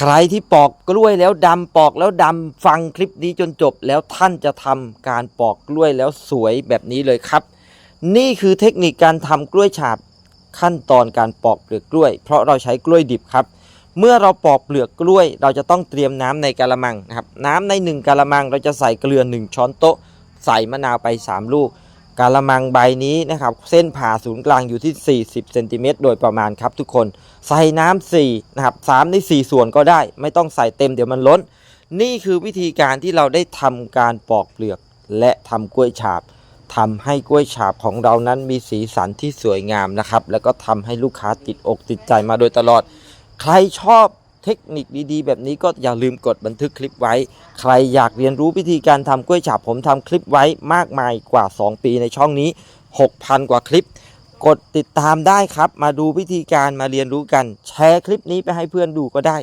ใครที่ปอกกล้วยแล้วดำปอกแล้วดำฟังคลิปนี้จนจบแล้วท่านจะทำการปอกกล้วยแล้วสวยแบบนี้เลยครับ นี่คือเทคนิคการทำกล้วยฉาบขั้นตอนการปอกเปลือกกล้วย เพราะเราใช้กล้วยดิบครับ เมื่อเราปอกเปลือกกล้วย เราจะต้องเตรียมน้ำในกะละมังนะครับ น้ำในหนึ่งกะละมังเราจะใส่เกลือหนึ่งช้อนโต๊ะ ใส่มะนาวไป 3 ลูก กะละมังใบนี้นะครับเส้นผ่าศูนย์กลางอยู่ที่ 40เซนติเมตรโดยประมาณครับทุกคน ใส่น้ำ4นะครับ3ใน 4 ส่วนก็ได้ ไม่ต้องใส่เต็มเดี๋ยวมันล้น นี่คือวิธีการที่เราได้ทำการปอกเปลือก และทำกล้วยฉาบทำให้กล้วยฉาบของเรานั้นมีสีสันที่สวยงามนะครับ แล้วก็ทำให้ลูกค้าติดอกติดใจมาโดยตลอด ใครชอบ เทคนิคดีๆ แบบนี้ก็อย่าลืมกดบันทึกคลิปไว้ ใครอยากเรียนรู้วิธีการทำกล้วยฉาบผมทำคลิปไว้มากมายกว่า 2 ปีในช่องนี้ 6,000 กว่าคลิป กดติดตามได้ครับ มาดูวิธีการมาเรียนรู้กัน แชร์คลิปนี้ไปให้เพื่อนดูก็ได้